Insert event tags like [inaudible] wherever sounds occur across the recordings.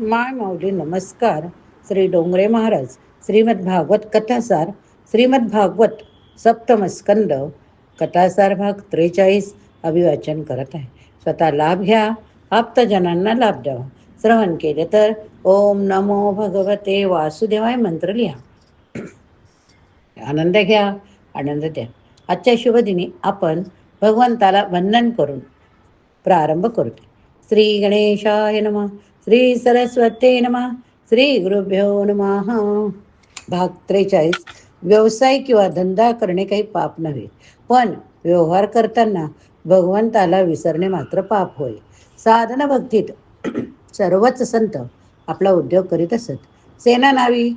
माय माऊली नमस्कार. श्री डोंगरे महाराज श्रीमद भागवत कथासार श्रीमद भागवत सप्तम स्कंद कथासार भाग त्रेचाळीस अभिवाचन करत आहे. स्वतः लाभ घ्या आप्तजनांना लाभ द्यावा. श्रवण केले तर ओम नमो भगवते वासुदेवाय मंत्र लिहा. आनंद घ्या आनंद द्या. आजच्या शुभदिनी आपण भगवंताला वंदन करून प्रारंभ करतो श्री गणेशाय नमः. श्री सरस्वती नमः श्री गुरुभ्यो नमः। भाग त्रेचाळीस व्यवसाय किंवा धंदा करणे काही पाप नव्हे पण व्यवहार करताना भगवंताला विसरणे मात्र पाप होय. साधन भक्तीत [clears throat] सर्वच संत आपला उद्योग करीत असत. सेना नावी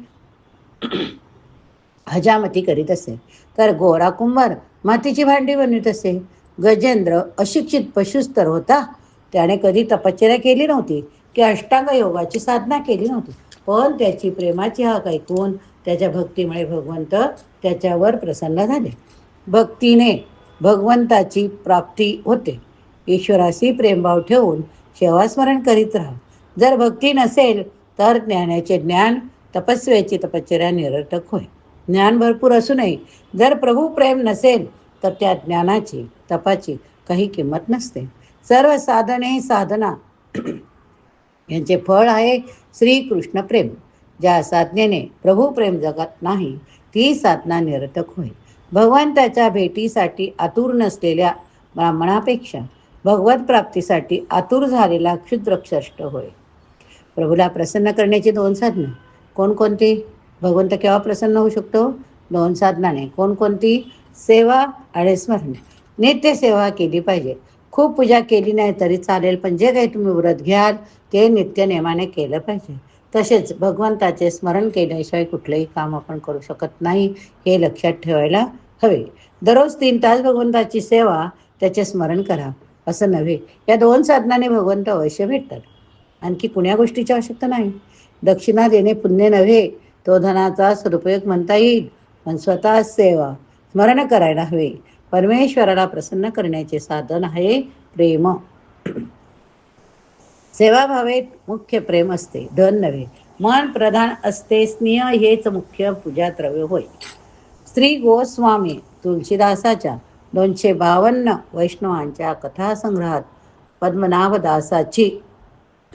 [clears throat] हजामती करीत असे. तर गोरा कुंभार मातीची भांडी बनवित असे. गजेंद्र अशिक्षित पशुस्तर होता. त्याने कधी तपश्चर्या केली नव्हती. की अष्टांग योगाची साधना केली नव्हती. पण त्याची प्रेमाची हाक ऐकून त्याच्या भक्तीमुळे भगवंत त्याच्यावर प्रसन्न झाले. भक्तीने भगवंताची प्राप्ती होते. ईश्वराशी प्रेमभाव ठेवून सेवास्मरण करीत राहा. जर भक्ती नसेल तर ज्ञानाचे ज्ञान तपस्वेची तपश्चर्या निरर्थक होय. ज्ञान भरपूर असूनही जर प्रभू प्रेम नसेल तर त्या ज्ञानाची तपाची काही किंमत नसते. सर्व साधने साधना यांचे फळ आहे श्रीकृष्ण प्रेम. ज्या साधनेने प्रभू प्रेम जगत नाही ती साधना निरर्थक होय. भगवंताच्या भेटीसाठी आतुर नसलेल्या ब्राह्मणापेक्षा भगवत प्राप्तीसाठी आतुर झालेला क्षुद्रक्षष्ट होय. प्रभूला प्रसन्न करण्याची दोन साधनं. कोणकोणती? भगवंत केव्हा प्रसन्न होऊ शकतो? दोन साधनाने. कोणकोणती? सेवा आणि स्मरण. नित्य सेवा केली पाहिजे. खूप पूजा केली नाही तरी चालेल पण जे काही तुम्ही व्रत घ्याल ते नित्य नेमाने केलं पाहिजे. तसेच भगवंताचे स्मरण केल्याशिवाय कुठलंही काम आपण करू शकत नाही हे लक्षात ठेवायला हवे. दररोज तीन तास भगवंताची सेवा त्याचे स्मरण करा असं नव्हे. या दोन साधनाने भगवंत अवश्य भेटतात. आणखी कुण्या गोष्टीची आवश्यकता नाही. दक्षिणा देणे पुण्य नव्हे तो धनाचा सदुपयोग म्हणता येईल पण स्वतः सेवा स्मरण करायला हवे. परमेश्वराला प्रसन्न करण्याचे साधन आहे प्रेम. सेवाभावेत मुख्य प्रेम असते धन नव्हे. मन प्रधान असते स्नेह हेच मुख्य पूजा द्रव्य होय. श्री गोस्वामी तुलसीदासाच्या दोनशे बावन्न वैष्णवांच्या कथासंग्रहात पद्मनाभदासाची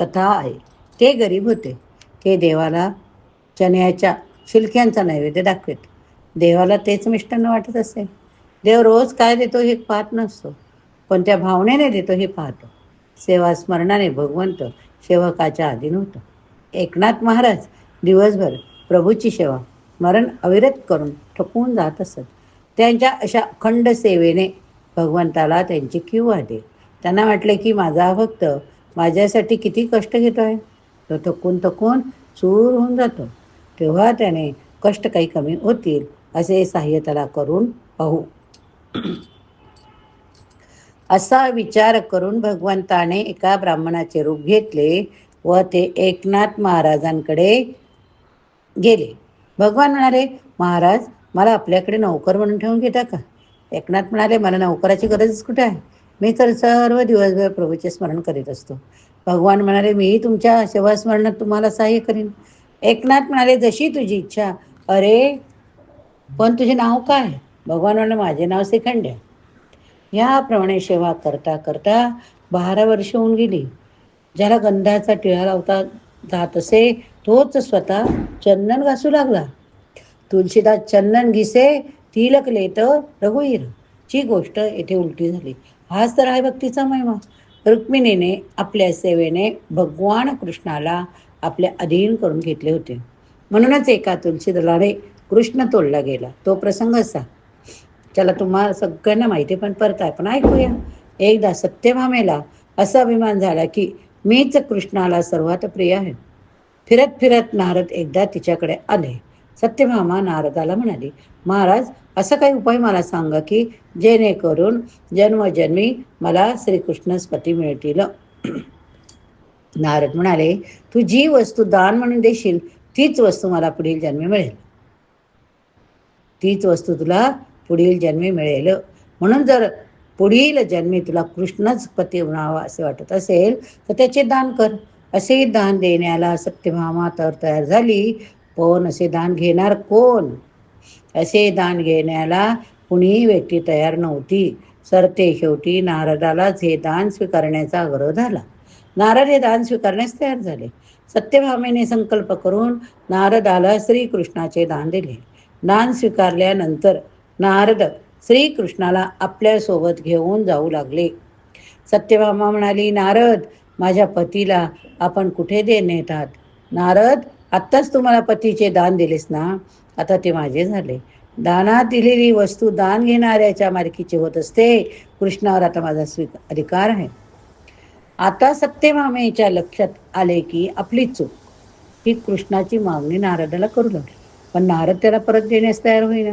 कथा आहे. ते गरीब होते. ते देवाला चण्याच्या शिलक्यांचा नैवेद्य दाखवित. देवाला तेच मिष्टान्न वाटत असेल देव रोज काय देतो हे पाहत नसतो. पण त्या भावनेने देतो हे पाहतो. सेवा स्मरणाने भगवंत सेवकाच्या अधीन होतो. एकनाथ महाराज दिवसभर प्रभूची सेवा स्मरण अविरत करून थकून जात असत. त्यांच्या अशा अखंड सेवेने भगवंताला त्यांची क्यू आली त्यांना वाटले की माझा भक्त माझ्यासाठी किती कष्ट घेतो आहे तो थकून थकून चूर होऊन जातो. तेव्हा त्याने कष्ट काही कमी होतील असे सहाय्य त्याला करून पाहू. [clears throat] असा विचार करून भगवंताने एका ब्राह्मणाचे रूप घेतले व ते एकनाथ महाराजांकडे गेले. भगवान म्हणाले महाराज मला आपल्याकडे नोकर म्हणून ठेवून घेता का? एकनाथ म्हणाले मला नोकराची गरजच कुठे आहे? मी तर सर्व दिवसभर प्रभूचे स्मरण करीत असतो. भगवान म्हणाले मीही तुमच्या सेवास्मरणात तुम्हाला सहाय्य करीन. एकनाथ म्हणाले जशी तुझी इच्छा. अरे पण तुझे नाव काय? भगवानानं माझे नाव श्रीखंड्य याप्रमाणे सेवा करता करता बारा वर्ष होऊन गेली. ज्याला गंधाचा टिळा लावता जात असे तोच स्वतः चंदन घासू लागला. तुलसीदास चंदन घिसे तिलक लेत रघुईर ची गोष्ट येथे उलटी झाली. हाच तर आहे भक्तीचा महिमा. रुक्मिणीने आपल्या सेवेने भगवान कृष्णाला आपल्या अधीन करून घेतले होते. म्हणूनच एका तुलसीदलाने कृष्ण तोडला गेला. तो प्रसंग असा. त्याला तुम्हाला सगळ्यांना माहिती पण परत आहे पण ऐकूया. एकदा सत्यभामेला असा अभिमान झाला की मीच कृष्णाला सर्वात प्रिय आहे. फिरत फिरत नारद एकदा तिच्याकडे आले. सत्यभामा नारदाला म्हणाली महाराज असा काही उपाय मला सांगा की जेणेकरून जन्मजन्मी मला श्रीकृष्ण स्पती मिळतील. [clears throat] नारद म्हणाले तू जी वस्तू दान म्हणून देशील तीच वस्तू मला पुढील जन्मी मिळेल. तीच वस्तू तुला पुढील जन्मी मिळेल. म्हणून जर पुढील जन्मी तुला कृष्णच पती म्हणावा असे वाटत असेल तर त्याचे दान कर. असे दान देण्याला सत्यभामा तर तयार झाली. पण असे दान घेणार कोण? असे दान घेण्याला कुणीही व्यक्ती तयार नव्हती. सरते शेवटी नारदालाच हे दान स्वीकारण्याचा आग्रह झाला नारद हे दान स्वीकारण्यास तयार झाले. सत्यभामेने संकल्प करून नारदाला श्रीकृष्णाचे दान दिले. दान स्वीकारल्यानंतर नारद श्रीकृष्णाला आपल्यासोबत घेऊन जाऊ लागले. सत्यभामा म्हणाली नारद माझ्या पतीला आपण कुठे दे नेतात? नारद आत्ताच तुम्हाला पतीचे दान दिलेस ना? आता ते माझे झाले. दानात दिलेली वस्तू दान घेणाऱ्याच्या मालकीची होत असते. कृष्णावर आता माझा स्वी अधिकार आहे. आता सत्यभामेच्या लक्षात आले की आपली चूक. ही कृष्णाची मागणी नारदाला करू लागली. पण नारद त्याला परत देण्यास तयार होईना.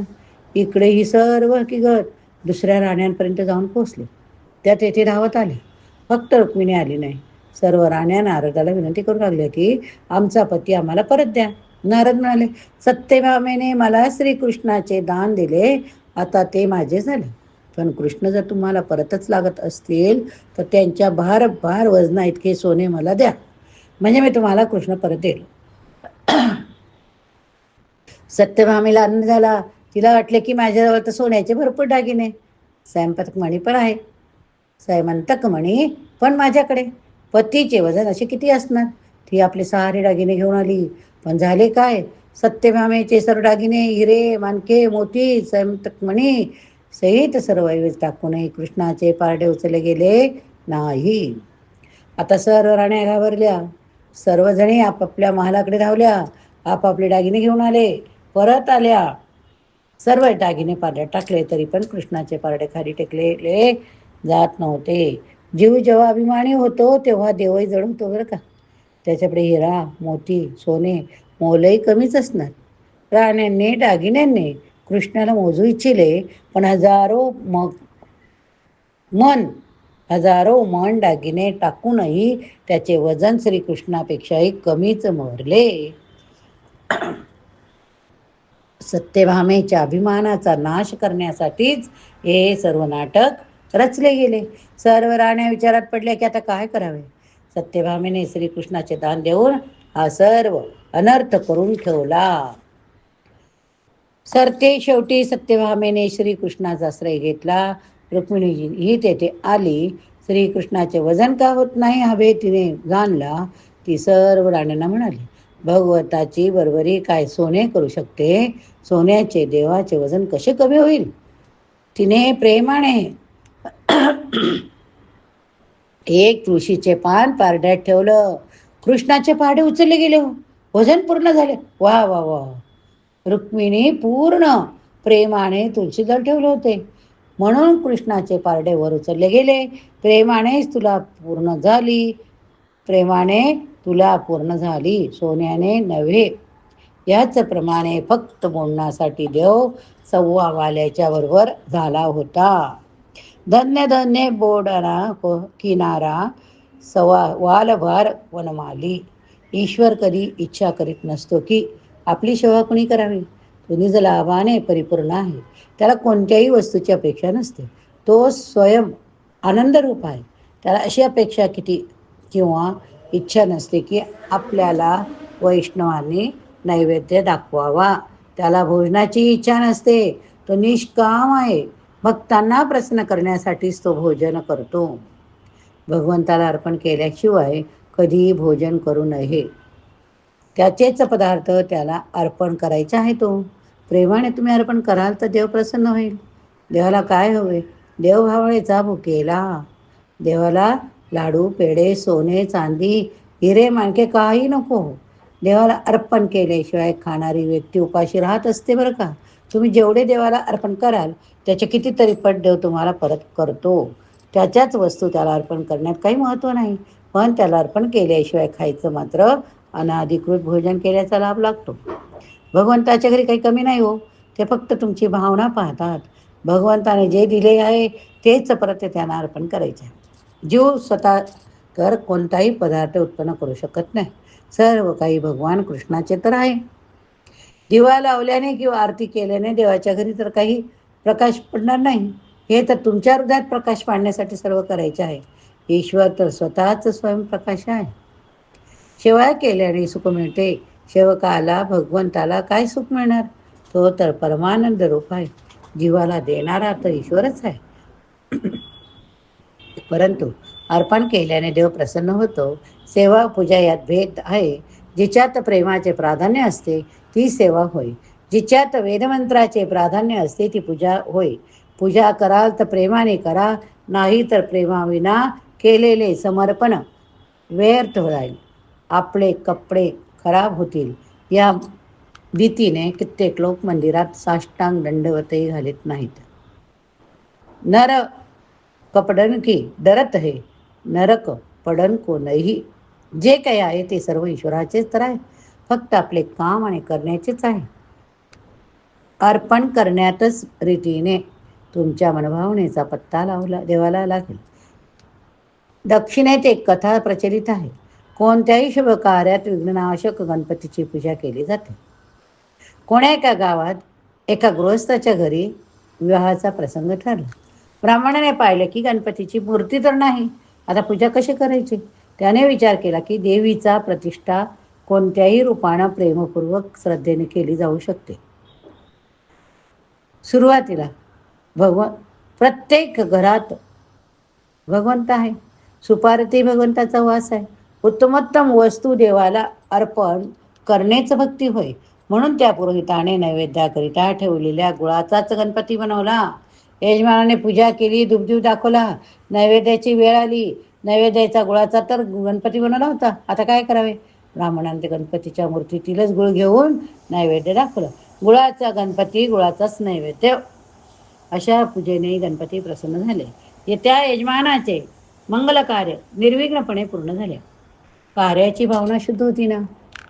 इकडे ही सर्व हकीकत दुसऱ्या राण्यांपर्यंत जाऊन पोहोचले. त्या तेथे धावत आले. फक्त रुक्मिणी आली नाही. सर्व राण्या नारदाला विनंती करू लागल्या की आमचा पती आम्हाला परत द्या. नारद म्हणाले सत्यभामेने मला श्रीकृष्णाचे दान दिले. आता ते माझे झाले. पण कृष्ण जर तुम्हाला परतच लागत असतील तर त्यांच्या भार भार वजना इतके सोने मला द्या. म्हणजे मी तुम्हाला कृष्ण परत देईल. [clears throat] सत्यभामीला अन्न झाला. तिला वाटले की माझ्याजवळ तर सोन्याचे भरपूर दागिने. स्वयंपाक मणी पण आहे. स्वयंतक मणी पण माझ्याकडे. पतीचे वजन असे किती असणार? ती आपले सहारे दागिने घेऊन आली. पण झाले काय? सत्यभामेचे सर्व दागिने हिरे मानके मोती स्वयंतक मणी सहित सर्व टाकूनही कृष्णाचे पारडे उचलले गेले नाही. आता सर्व राण्या घाबरल्या. सर्वजणी आपापल्या महालाकडे धावल्या. आपापले दागिने घेऊन आले. परत आल्या. सर्व दागिने पारड्यात टाकले तरी पण कृष्णाचे पारडे खाली टेकलेले जात नव्हते. जीव जेव्हा अभिमानी होतो तेव्हा देवही जड होतो बरं का? त्याच्याकडे हिरा मोती सोने मोलही कमीच असणार. राण्यांनी दागिन्यांनी कृष्णाला मोजू इच्छिले पण हजारो मग मन हजारो मन दागिने टाकूनही त्याचे वजन श्रीकृष्णापेक्षाही कमीच मरले. सत्यभामेच्या अभिमानाचा नाश करण्यासाठीच हे सर्व नाटक रचले गेले. सर्व राण्या विचारात पडल्या की आता काय करावे? सत्यभामेने श्रीकृष्णाचे दान देऊन हा सर्व अनर्थ करून ठेवला. सरते शेवटी सत्यभामेने श्रीकृष्णाचा आश्रय घेतला. रुक्मिणीजी ही तेथे आली. श्रीकृष्णाचे वजन का होत नाही हा भेद तिने जाणला. ती सर्व राण्यांना म्हणाली भगवताची बरोबरी काय सोने करू शकते? सोन्याचे देवाचे वजन कसे कमी होईल? तिने प्रेमाने एक तुळशीचे पान पारड्यात ठेवलं. कृष्णाचे पाडे उचलले गेले. वजन पूर्ण झाले. वा वा वा. रुक्मिणी पूर्ण प्रेमाने तुळशीजल ठेवले होते. म्हणून कृष्णाचे पारडे वर उचलले गेले. प्रेमानेच तुला पूर्ण झाली. प्रेमाने तुला पूर्ण झाली सोन्याने नव्हे. याच प्रमाणे फक्त बोलण्यासाठी देव सव्वा वाल्याच्या बरोबर झाला होता. धन्य धन्य बोडना किनारा सवा वालभार वनमाली. ईश्वर कधी इच्छा करीत नसतो की आपली सेवा कुणी करावी? तो निज लाभाने परिपूर्ण आहे त्याला कोणत्याही वस्तूची अपेक्षा नसते. तो स्वयं आनंदरूप आहे. त्याला अशी अपेक्षा किती किंवा इच्छा नसते की आपल्याला वैष्णवाने नैवेद्य दाखवावा. त्याला भोजनाची इच्छा नसते. तो निष्काम आहे. भक्तांना प्रसन्न करण्यासाठीच तो भोजन करतो. भगवंताला अर्पण केल्याशिवाय कधीही भोजन करू नये. त्याचेच पदार्थ त्याला अर्पण करायचा आहे तो. प्रेमाने तुम्ही अर्पण कराल तर देव प्रसन्न होईल. देवाला काय हवे? देवभावळेचा भुकेला. देवाला लाडू पेढे सोने चांदी हिरे माणके काही नको. देवाला अर्पण केल्याशिवाय खाणारी व्यक्ती उपाशी राहत असते बरं का? तुम्ही जेवढे देवाला अर्पण कराल त्याचे कितीतरी पट देव तुम्हाला परत करतो. त्याच्याच वस्तू त्याला अर्पण करण्यात काही महत्त्व नाही. पण त्याला अर्पण केल्याशिवाय खायचं मात्र अनाधिकृत भोजन केल्याचा लाभ लागतो. भगवंताच्या घरी काही कमी नाही हो. ते फक्त तुमची भावना पाहतात. भगवंताने जे दिले आहे तेच परत त्यांना अर्पण करायचे. जीव स्वतः तर कोणताही पदार्थ उत्पन्न करू शकत नाही. सर्व काही भगवान कृष्णाचे तर आहे. दिवा लावल्याने किंवा आरती केल्याने देवाच्या घरी तर काही प्रकाश पडणार नाही. हे तर तुमच्या हृदयात प्रकाश पाडण्यासाठी सर्व करायचे आहे. ईश्वर तर स्वतःच स्वयंप्रकाश आहे. सेवा केल्याने सुख मिळते. शेवकाला भगवंताला काय सुख मिळणार? तो तर परमानंद रूप आहे. जीवाला देणारा तर ईश्वरच आहे. परंतु अर्पण केल्याने देव प्रसन्न होतो. सेवा पूजा यात भेद आहे. जिच्यात प्रेमाचे प्राधान्य असते ती सेवा होय. जिच्यात वेदमंत्राचे प्राधान्य असते ती पूजा होय. पूजा कराल तर प्रेमाने करा नाही तर प्रेमाविना केलेले समर्पण व्यर्थ होईल. आपले कपडे खराब होतील. या भीतीने कित्येक लोक मंदिरात साष्टांग दंडवतही घालत नाहीत. नर कपडन की डरत हे नरक पडन को नाही. जे काही आहे ते सर्व ईश्वराचेच तर आहे. फक्त आपले काम आणि करण्याचेच आहे. अर्पण करण्यातच रीतीने तुमच्या मनभावनेचा पत्ता लावला देवाला लागेल. दक्षिणेत एक कथा प्रचलित आहे. कोणत्याही शुभ कार्यात विघ्ननाशक गणपतीची पूजा केली जाते. कोण्या एका गावात एका गृहस्थाच्या घरी विवाहाचा प्रसंग ठरला. ब्राह्मणाने पाहिलं की गणपतीची मूर्ती तर नाही. आता पूजा कशी करायची? त्याने विचार केला की देवीचा प्रतिष्ठा कोणत्याही रूपानं प्रेमपूर्वक श्रद्धेने केली जाऊ शकते. सुरुवातीला भगव प्रत्येक घरात भगवंत आहे. सुपारती भगवंताचा वास आहे. उत्तमोत्तम वस्तू देवाला अर्पण करणेच भक्ती होय. म्हणून त्या पुरोहिताने नैवेद्याकरिता ठेवलेल्या गुळाचाच गणपती बनवला. यजमानाने पूजा केली दुबदूब दाखवला नैवेद्याची वेळ आली. नैवेद्याचा गुळाचा तर गणपती बनवला होता. आता काय करावे? ब्राह्मणाने ते गणपतीच्या मूर्तीतीलच गुळ घेऊन नैवेद्य दाखवलं. गुळाचा गणपती गुळाचाच नैवेद्य. अशा पूजेने गणपती प्रसन्न झाले. येत्या यजमानाचे मंगल कार्य निर्विघ्नपणे पूर्ण झाले. कार्याची भावना शुद्ध होती ना?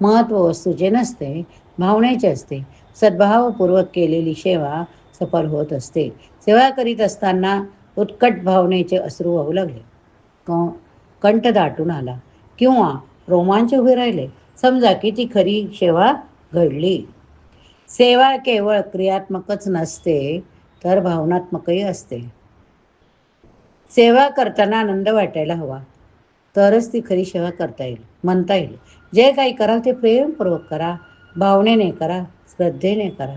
महत्त्व वस्तूचे नसते भावनेचे असते. सद्भावपूर्वक केलेली सेवा सफल होत असते. सेवा करीत असताना उत्कट भावनेचे अश्रू वाहू लागले. क कंठ दाटून आला. किंवा रोमांच उभे राहिले. समजा की ती खरी सेवा घडली. सेवा केवळ क्रियात्मकच नसते तर भावनात्मकही असते. सेवा करताना आनंद वाटायला हवा. तरच ती खरी सेवा करता येईल म्हणता येईल. जे काही कराल ते प्रेमपूर्वक करा. भावनेने करा. श्रद्धेने करा.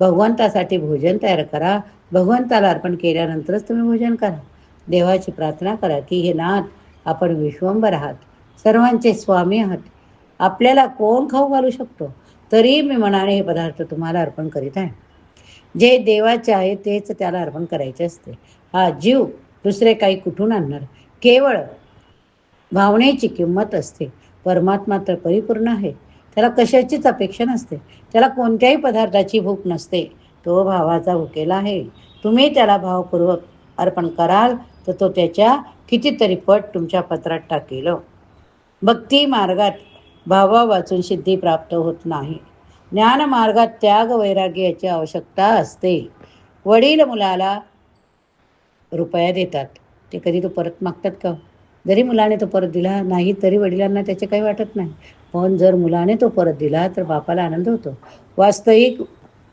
भगवंतासाठी भोजन तयार करा. भगवंताला अर्पण केल्यानंतरच तुम्ही भोजन करा. देवाची प्रार्थना करा की हे नाथ आपण विश्वंभर आहात. सर्वांचे स्वामी आहात. आपल्याला कोण खाऊ घालू शकतो? तरी मी मनाने हे पदार्थ तुम्हाला अर्पण करीत आहे. जे देवाचे आहे तेच त्याला अर्पण करायचे असते. हा जीव दुसरे काही कुठून आणणार? केवळ भावनेची किंमत असते. परमात्मा तर परिपूर्ण आहे. त्याला कशाचीच अपेक्षा नसते. त्याला कोणत्याही पदार्थाची भूक नसते. तो भावाचा भुकेला आहे. तुम्ही त्याला भावपूर्वक अर्पण कराल तर तो त्याच्या कितीतरी पट तुमच्या पत्रात टाकेल. भक्ती मार्गात भावा वाचून सिद्धी प्राप्त होत नाही. ज्ञान मार्गात त्याग वैराग्य याची आवश्यकता असते. वडील मुलाला रुपया देतात. ते कधी तो परत मागतात का? जरी मुलाने तो परत दिला नाही तरी वडिलांना त्याचे काही वाटत नाही. पण जर मुलाने तो परत दिला तर बापाला आनंद होतो. वास्तविक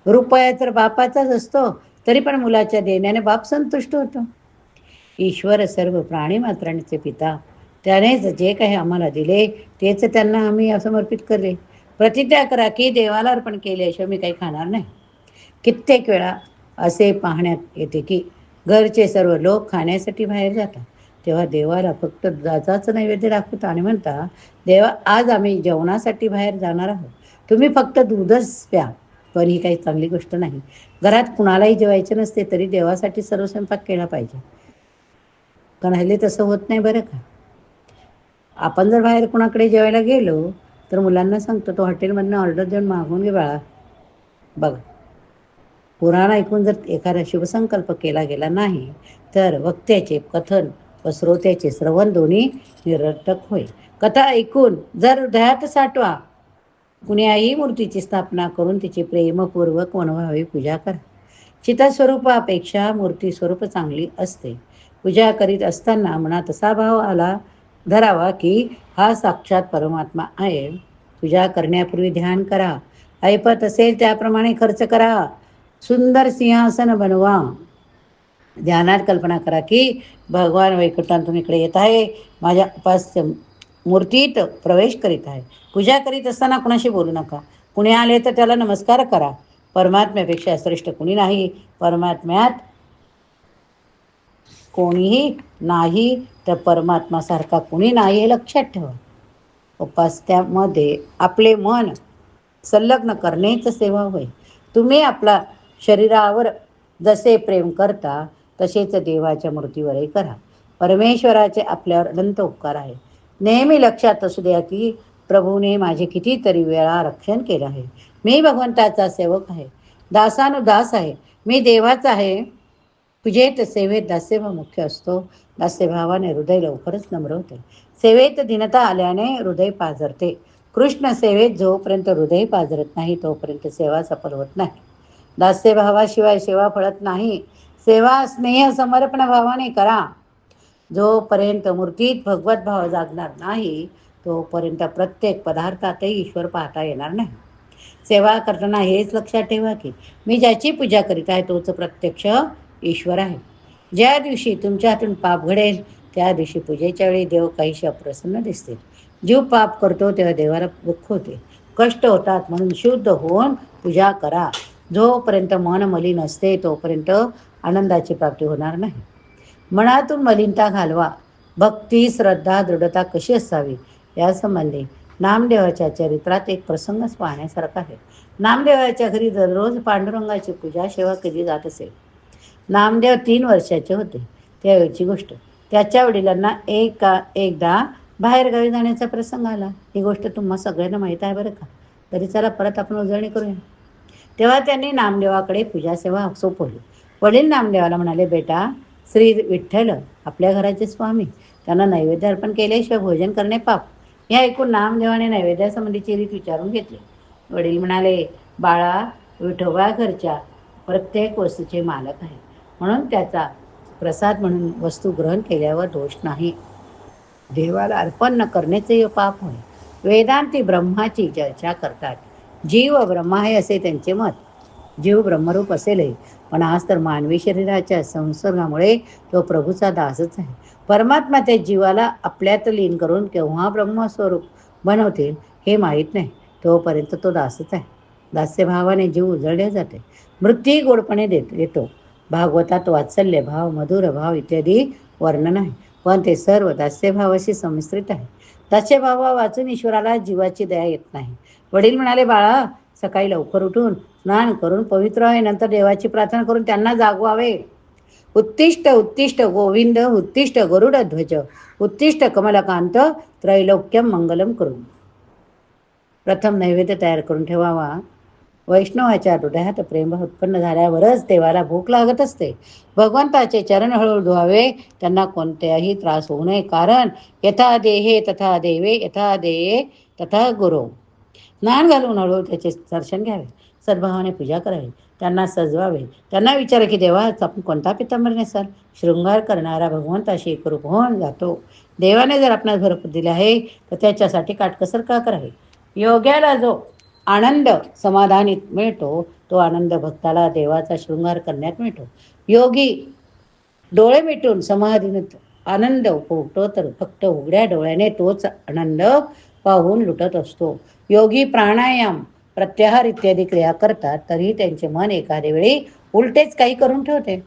रुपया तर बापाचाच असतो तरी पण मुलाच्या देण्याने बाप संतुष्ट होतो. ईश्वर सर्व प्राणी मात्रांचे पिता. त्यानेच जे काही आम्हाला दिले तेच त्यांना आम्ही समर्पित करले. प्रतिज्ञा करा की देवाला अर्पण केल्याशिवाय मी काही खाणार नाही. कित्येक वेळा असे पाहण्यात येते की घरचे सर्व लोक खाण्यासाठी बाहेर जातात. तेव्हा देवाला फक्त जाचाचं नैवेद्य दाखवता आणि म्हणता देवा आज आम्ही जेवणासाठी बाहेर जाणार आहोत. तुम्ही फक्त दूधच प्या. पण ही काही चांगली गोष्ट नाही. घरात कुणालाही जेवायचे नसते तरी देवासाठी सर्व स्वयंपाक केला पाहिजे. कारण हल्ली तसं होत नाही बरं का? आपण जर बाहेर कुणाकडे जेवायला गेलो तर मुलांना सांगतो तो हॉटेलमधनं ऑर्डर देऊन मागून घे बाळा. बघा. पुराण ऐकून जर एखादा शुभसंकल्प केला गेला नाही तर वक्त्याचे कथन व श्रोत्याचे श्रवण दोन्ही निरर्थक होईल कथा ऐकून जर हृदयात साठवा कुण्याही मूर्तीची स्थापना करून तिची प्रेमपूर्वक मनोभावी पूजा करा. चितास्वरूपापेक्षा मूर्ती स्वरूप चांगली असते. पूजा करीत असताना मनात असा भाव आला धरावा की हा साक्षात परमात्मा आहे. पूजा करण्यापूर्वी ध्यान करा. ऐपत असेल त्याप्रमाणे खर्च करा. सुंदर सिंहासन बनवा. ध्यानात कल्पना करा की भगवान वैकुंठातून इकडे येत आहे माझ्या उपास्य मूर्तीत प्रवेश करीत आहे. पूजा करीत असताना कुणाशी बोलू नका. कुणी आले तर त्याला नमस्कार करा. परमात्म्यापेक्षा श्रेष्ठ कुणी नाही? परमात्म्यात कोणीही नाही तर परमात्मासारखा कुणी नाही हे लक्षात ठेवा. उपास्यामध्ये आपले मन संलग्न करणेच सेवा होय. तुम्ही आपला शरीरावर जसे प्रेम करता तसेच देवाच्या मूर्तीवरही करा. परमेश्वराचे आपल्यावर अनंत उपकार आहे. नेहमी लक्षात असू द्या की प्रभूने माझे कितीतरी वेळा रक्षण केलं आहे. मी भगवंताचा सेवक आहे. दासानुदास आहे. मी देवाचा आहे. पूजेत सेवेत दास्यभाव मुख्य असतो. दास्यभावाने हृदय लवकरच नम्र होते. सेवेत दिनता आल्याने हृदय पाजरते. कृष्ण सेवेत जोपर्यंत हृदय पाजरत नाही तोपर्यंत सेवा सफल होत नाही. दास्यभावाशिवाय सेवा फळत नाही. सेवा स्नेह समर्पण भावाने करा. जोपर्यंत मूर्तीत भगवत भाव जागणार नाही तोपर्यंत प्रत्येक पदार्थातही ईश्वर पाहता येणार नाही. सेवा करताना हेच लक्षात ठेवा की मी ज्याची पूजा करीत आहे तोच प्रत्यक्ष ईश्वर आहे. ज्या दिवशी तुमच्या हातून पाप घडेल त्या दिवशी पूजेच्या वेळी देव काहीशी अप्रसन्न दिसतील. जीव पाप करतो तेव्हा देवाला दुःख होते. कष्ट होतात म्हणून शुद्ध होऊन पूजा करा. जोपर्यंत मन मलिन असते तोपर्यंत आनंदाची प्राप्ती होणार नाही. मनातून मलिनता घालवा. भक्ती श्रद्धा दृढता कशी असावी? यासंबंधी नामदेवाच्या चरित्रात एक प्रसंगच पाहण्यासारखा आहे. नामदेवाच्या घरी दररोज पांडुरंगाची पूजा सेवा केली जात असे. नामदेव तीन वर्षाचे होते. त्यावेळची गोष्ट. त्याच्या वडिलांना एका एकदा बाहेरगावी जाण्याचा प्रसंग आला. ही गोष्ट तुम्हा सगळ्यांना माहीत आहे बरं का? तरी चला परत आपण उजळणी करूया. तेव्हा त्यांनी नामदेवाकडे पूजा सेवा सोपवली. वडील नामदेवाला म्हणाले बेटा श्री विठ्ठल आपल्या घराचे स्वामी त्यांना नैवेद्य अर्पण केल्याशिवाय भोजन करणे पाप. हे ऐकून नामदेवाने नैवेद्यासंबंधीची रीत विचारून घेतली. वडील म्हणाले बाळा विठोबा घरच्या प्रत्येक वस्तूचे मालक आहे. म्हणून त्याचा प्रसाद म्हणून वस्तू ग्रहण केल्यावर दोष नाही. देवाला अर्पण न करण्याचे पाप होय. वेदांती ब्रह्माची चर्चा करतात. जीव ब्रह्मा आहे असे त्यांचे मत. जीव ब्रह्मरूप असेलही पण आज तर मानवी शरीराच्या संसर्गामुळे तो प्रभूचा दासच आहे. परमात्मा त्या जीवाला आपल्यात लीन करून केव्हा ब्रह्मस्वरूप बनवतील हे माहीत नाही. तोपर्यंत तो दासच आहे. दास्यभावाने जीव उजळले जाते. मृत्यू गोडपणे देत येतो. भागवतात वात्सल्य भाव मधुर भाव इत्यादी वर्णन आहे. पण ते सर्व दास्यभावाशी संमिश्रित आहे. दास्यभावा वाचून ईश्वराला जीवाची दया येत नाही. वडील म्हणाले बाळा सकाळी लवकर उठून स्नान करून पवित्र आहे नंतर देवाची प्रार्थना करून त्यांना जागवावे. उत्तिष्ठ उत्तिष्ठ गोविंद उत्तिष्ठ गरुड ध्वज उत्तिष्ठ कमलकांत त्रैलोक्यम मंगलम करून. प्रथम नैवेद्य तयार करून ठेवावा. वैष्णवाच्या हृदयात प्रेम उत्पन्न झाल्यावरच देवाला भूक लागत असते. भगवंताचे चरण हळूहळू धुवावे. त्यांना कोणत्याही त्रास होऊ नये कारण यथा देहे तथा देवे यथा देये तथा गुरु. स्नान घालून हळूहळू त्याचे दर्शन घ्यावे सद्भावाने पूजा करावी त्यांना सजवावे. त्यांना विचारा की देवा आपण कोणता पितांबर नेसाल शृंगार करणारा भगवंताशी एकरूप होऊन जातो. देवाने जर आपणास भरपूर दिले आहे तर त्याच्यासाठी काटकसर का करावी? योग्याला जो आनंद समाधानीत मिळतो तो आनंद भक्ताला देवाचा शृंगार करण्यात मिळतो. योगी डोळे मिटून समाधीत आनंद उपभोगतो तर फक्त उघड्या डोळ्याने तोच आनंद पाहून लुटत असतो. योगी प्राणायाम प्रत्याहार इत्यादी क्रिया करतात तरीही त्यांचे मन एखाद्या वेळी उलटेच काही करून ठेवते.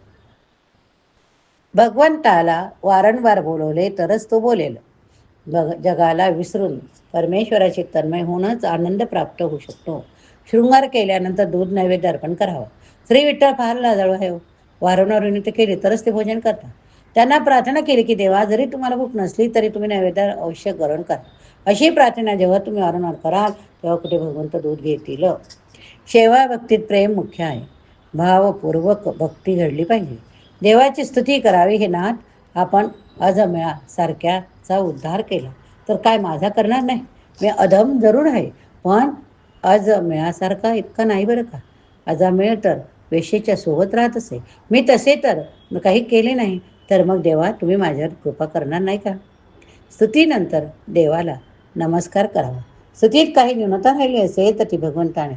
भगवंताला वारंवार बोलवले तरच तो बोलेल. बग जगाला विसरून परमेश्वराचे तन्मय होऊनच आनंद प्राप्त होऊ शकतो. शृंगार केल्यानंतर दूध नैवेद्य अर्पण करावं. श्री विठ्ठल फार लाजाळू आहे हो. वारंवार विनंती केली तरच ते भोजन करतात. त्यांना प्रार्थना केली की देवा जरी तुम्हाला भूक नसली तरी तुम्ही नैवेद्य अवश्य ग्रहण करा. अशी प्रार्थना जेव्हा तुम्ही वारंवार कराल तेव्हा कुठे भगवंत दूध घेतील. सेवा भक्तीत प्रेम मुख्य आहे. भावपूर्वक भक्ती घडली पाहिजे. देवाची स्तुती करावी हे नाथ आपण अजमेळा सारख्याचा उद्धार केला. तर काय माझा करणार नाही? मी अधम जरूर आहे पण अजमेळासारखा इतका नाही बरं का? अजमेळ तर वेशेच्या सोबत राहत असे. मी तसे तर काही केले नाही तर मग देवा तुम्ही माझ्यावर कृपा करणार नाही का? स्तुतीनंतर देवाला नमस्कार करावा. स्थितीत काही न्यूनता राहिली असेल तर ती भगवंताने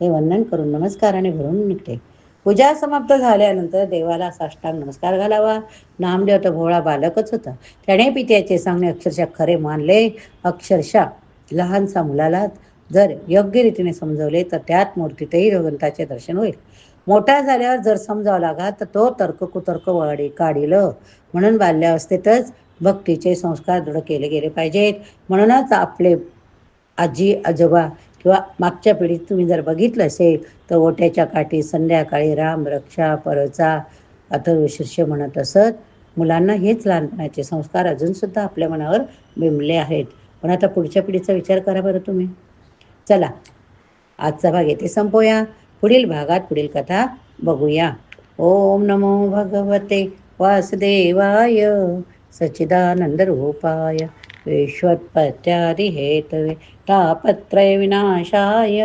हे वंदन करून नमस्काराने भरून निघते. पूजा समाप्त झाल्यानंतर देवाला साष्टांग नमस्कार घालावा. नामदेव तर भोळा बालकच होता. त्याने पित्याचे सांगणे अक्षरशः खरे मानले. अक्षरशः लहानसा मुलाला जर योग्य रीतीने समजवले तर त्यात मूर्तीतही भगवंताचे दर्शन होईल. मोठा झाल्यावर जर समजावं लागा तर तो तर्क कुतर्क वाढी काढील. म्हणून बाल्यावस्थेतच भक्तीचे संस्कार दृढ केले गेले पाहिजेत. म्हणूनच आपले आजी आजोबा किंवा मागच्या पिढीत तुम्ही जर बघितलं असेल तर ओट्याच्या काठी संध्याकाळी राम रक्षा परचा अथर्व शीर्ष म्हणत असत. मुलांना हेच लहानपणाचे संस्कार अजूनसुद्धा आपल्या मनावर बिंबले आहेत. पण आता पुढच्या पिढीचा विचार करा बरं तुम्ही. चला आजचा भाग येथे संपवूया. पुढील भागात पुढील कथा बघूया. ओम नमो भगवते वासुदेवाय. सच्चिदानन्दरूपाय विश्वत्पत्यादिहेतवे तापत्रयविनाशाय।